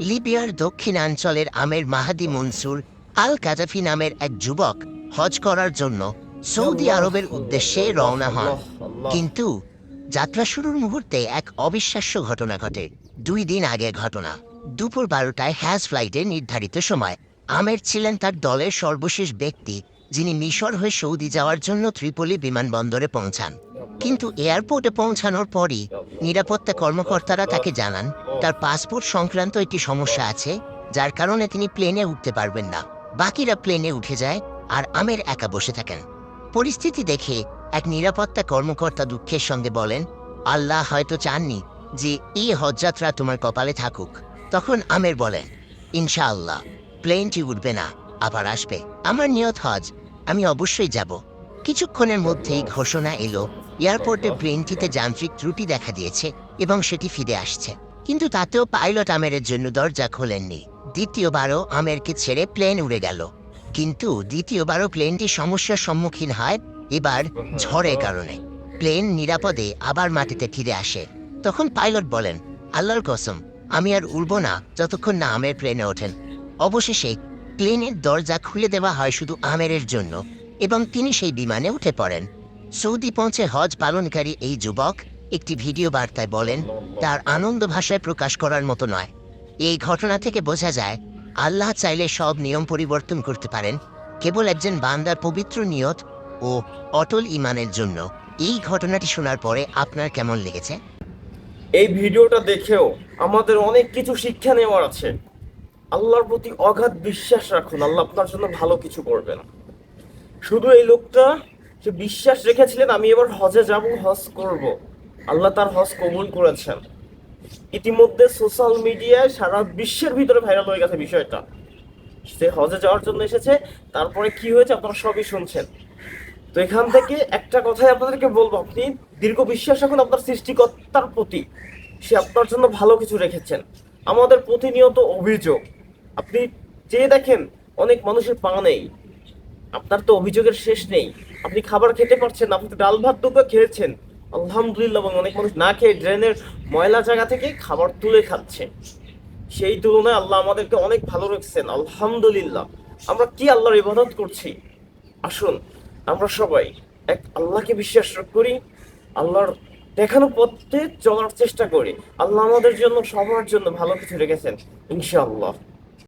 লিবিয়ার দক্ষিণাঞ্চলের আমের মাহাদি মনসুর আল কাজাফি নামের এক যুবক হজ করার জন্য সৌদি আরবের উদ্দেশ্যে রওনা হন। কিন্তু যাত্রা শুরুর মুহূর্তে এক অবিশ্বাস্য ঘটনা ঘটে। দুই দিন আগে ঘটনা। দুপুর বারোটায় হ্যাজ ফ্লাইটে নির্ধারিত সময়। আমের ছিলেন তার দলের সর্বশেষ ব্যক্তি যিনি মিশর হয়ে সৌদি যাওয়ার জন্য ত্রিপলি বিমানবন্দরে পৌঁছান। কিন্তু এয়ারপোর্টে পৌঁছানোর পরই নিরাপত্তা কর্মকর্তারা তাকে জানান তার পাসপোর্ট সংক্রান্ত একটি সমস্যা আছে, যার কারণে তিনি প্লেনে উঠতে পারবেন না। বাকিরা প্লেনে উঠে যায় আর আমের একা বসে থাকেন। পরিস্থিতি দেখে এক নিরাপত্তা কর্মকর্তা দুঃখের সঙ্গে বলেন, আল্লাহ হয়তো চাননি যে এই হজযাত্রা তোমার কপালে থাকুক। তখন আমের বলেন, ইনশাআল্লাহ, প্লেনটি উঠবে না, আবার আসবে। আমার নিয়ত হজ, আমি অবশ্যই যাব। কিছুক্ষণের মধ্যেই ঘোষণা এলো, এয়ারপোর্টে প্লেনটিতে যান্ত্রিক ত্রুটি দেখা দিয়েছে এবং সেটি ফিরে আসছে। কিন্তু তাতেও পাইলট আমেরের জন্য দরজা খোলেননি। দ্বিতীয়বারও আমেরকে ছেড়ে প্লেন উড়ে গেল। কিন্তু দ্বিতীয়বারও প্লেনটি সমস্যার সম্মুখীন হয়, এবার ঝড়ের কারণে। প্লেন নিরাপদে আবার মাটিতে ফিরে আসে। তখন পাইলট বলেন, আল্লাহর কসম, আমি আর উড়ব না, যতক্ষণ না আমের প্লেনে ওঠেন। অবশেষে প্লেনের দরজা খুলে দেওয়া হয় শুধু আমেরের জন্য, এবং তিনি সেই বিমানে উঠে পড়েন। সৌদি পৌঁছে হজ পালনকারী এই যুবক একটি ভিডিও বার্তায় বলেন, তার আনন্দ ভাষায় প্রকাশ করার মতো নয়। এই ঘটনা থেকে বোঝা যায়, আল্লাহ চাইলে সব নিয়ম পরিবর্তন করতে পারেন, কেবল একজন বান্দার পবিত্র নিয়ত ও অটল ইমানের জন্য। এই ঘটনাটি শোনার পরে আপনার কেমন লেগেছে? এই ভিডিওটা দেখেও আমাদের অনেক কিছু শিক্ষা নেওয়ার আছে। আল্লাহর প্রতি অগাধ বিশ্বাস রাখুন, আল্লাহ আপনার জন্য ভালো কিছু করবেন। শুধু এই লোকটা সে বিশ্বাস রেখেছিলেন, আমি এবার হজে যাব, হজ করব। আল্লাহ তার হজ কবুল করেছেন। ইতিমধ্যে সোশ্যাল মিডিয়ায় সারা বিশ্বের ভিতরে ভাইরাল হয়ে গেছে বিষয়টা। সে হজে যাওয়ার জন্য এসেছে, তারপরে কি হয়েছে আপনারা সবই শুনছেন। তো এখান থেকে একটা কথাই আপনাদেরকে বলব, আপনি দীর্ঘ বিশ্বাস রাখুন আপনার সৃষ্টিকর্তার প্রতি। সে আপনার জন্য ভালো কিছু রেখেছেন। আমাদের প্রতিনিয়ত অভিযোগ। আপনি চেয়ে দেখেন, অনেক মানুষের পা নেই। আপনার তো অভিযোগের শেষ নেই। আপনি খাবার খেতে পারছেন আপনি ডাল ভাত দুটো খেয়েছেন। আলহামদুলিল্লাহ এবং অনেক মানুষ না খেয়ে ড্রেনের ময়লা জায়গা থেকে খাবার তুলে খাচ্ছে। সেই তুলনায় আল্লাহ আমাদেরকে অনেক ভালো রেখেছেন, আলহামদুলিল্লাহ। আমরা কি আল্লাহর ইবাদত করছি? আসুন, আমরা সবাই এক আল্লাহকে বিশ্বাস করি, আল্লাহর দেখানো পথে চলার চেষ্টা করি। আল্লাহ আমাদের জন্য, সবার জন্য ভালো কিছু রেখেছেন, ইনশাআল্লাহ।